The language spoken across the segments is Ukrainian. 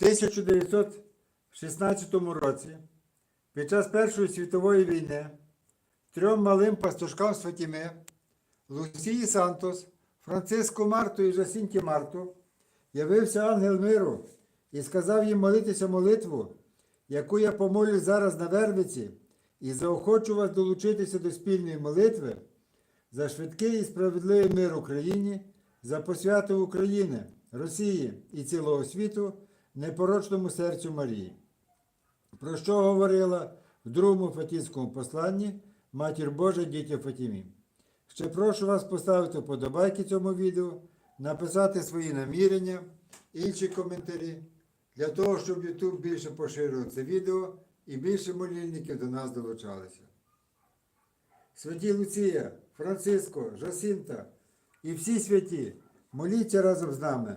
1916 році, під час Першої світової війни, трьом малим пастушкам з Фатіми, Лусії Сантос, Франциско Марту і Жасінті Марту, явився ангел миру і сказав їм молитися молитву, яку я помолю зараз на Вервиці, і заохочу вас долучитися до спільної молитви за швидкий і справедливий мир Україні, за посвяту України, Росії і цілого світу непорочному серцю Марії. Про що говорила в другому Фатінському посланні Матір Божа дітям Фатімі. Ще прошу вас поставити вподобайки цьому відео, написати свої намірення, інші коментарі, для того, щоб YouTube більше поширював це відео і більше молільників до нас долучалися. Святі Луція, Франциско, Жасінта і всі святі, моліться разом з нами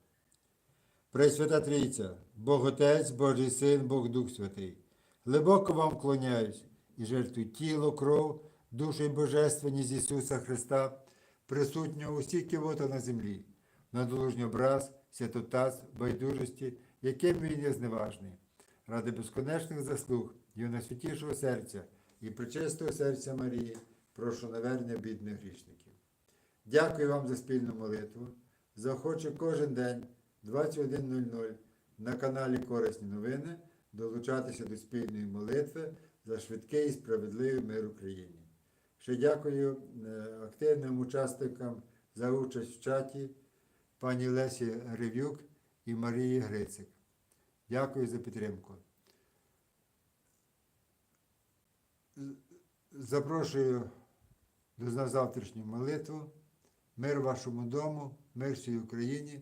Пресвята Трійця, Бог Отець, Божий Син, Бог Дух Святий, глибоко вам клоняюсь і жертвую тіло, кров, душу і божественність Ісуса Христа, присутнього усіх кивота на землі, на долужній образ, святотаз, байдужості, яким він є зневажний, ради безконечних заслуг Його найсвятішого серця і причистого серця Марії, прошу навернення бідних грішників. Дякую вам за спільну молитву. Захочу кожен день 21.00 на каналі Корисні новини долучатися до спільної молитви за швидкий і справедливий мир Україні. Ще дякую е, активним учасникам за участь в чаті пані Лесі Гривюк і Марії Грицик. Дякую за підтримку. Запрошую до завтрашню молитву. Мир вашому дому, мир всій Україні.